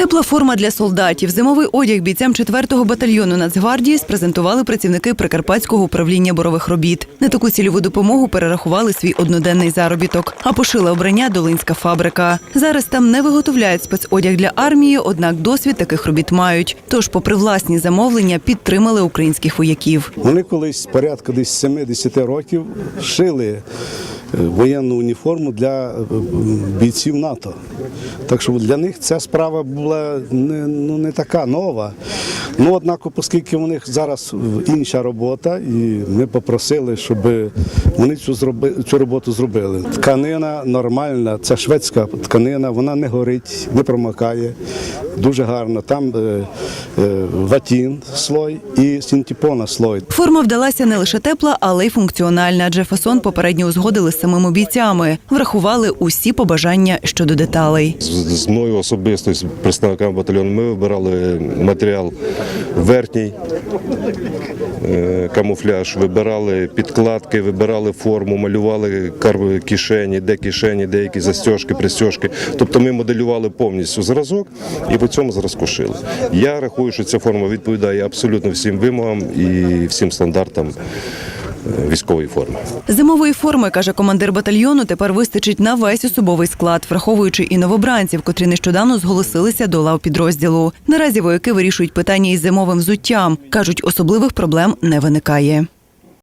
Тепла форма для солдатів. Зимовий одяг бійцям 4-го батальйону Нацгвардії спрезентували працівники Прикарпатського управління борових робіт. На таку цільову допомогу перерахували свій одноденний заробіток, а пошила обрання Долинська фабрика. Зараз там не виготовляють спецодяг для армії, однак досвід таких робіт мають. Тож, попри власні замовлення, підтримали українських вояків. Вони колись порядка десь 70 років шили воєнну уніформу для е, бійців НАТО. Так що для них ця справа була не, ну, не така нова. Ну, однак, оскільки у них зараз інша робота, і ми попросили, щоб вони цю, зроби, цю роботу зробили. Тканина нормальна, це шведська тканина, вона не горить, не промокає. Дуже гарно. Там е, е, ватін слой і синтепона слой. Форма вдалася не лише тепла, але й функціональна, адже фасон попередньо узгодили з самими бійцями. Врахували усі побажання щодо деталей. З, з мною особисто, з представниками батальйону, ми вибирали матеріал верхній, е, камуфляж, вибирали підкладки, вибирали форму, малювали кишені, де кишені, деякі застіжки, пристіжки. Тобто ми моделювали повністю зразок і по цьому зразку шили. Я рахую, що ця форма відповідає абсолютно всім вимогам і всім стандартам е, військової форми. Зимової форми, каже командир батальйону, тепер вистачить на весь особовий склад, враховуючи і новобранців, котрі нещодавно зголосилися до лав підрозділу. Наразі вояки вирішують питання із зимовим взуттям. кажуть, особливих проблем не виникає.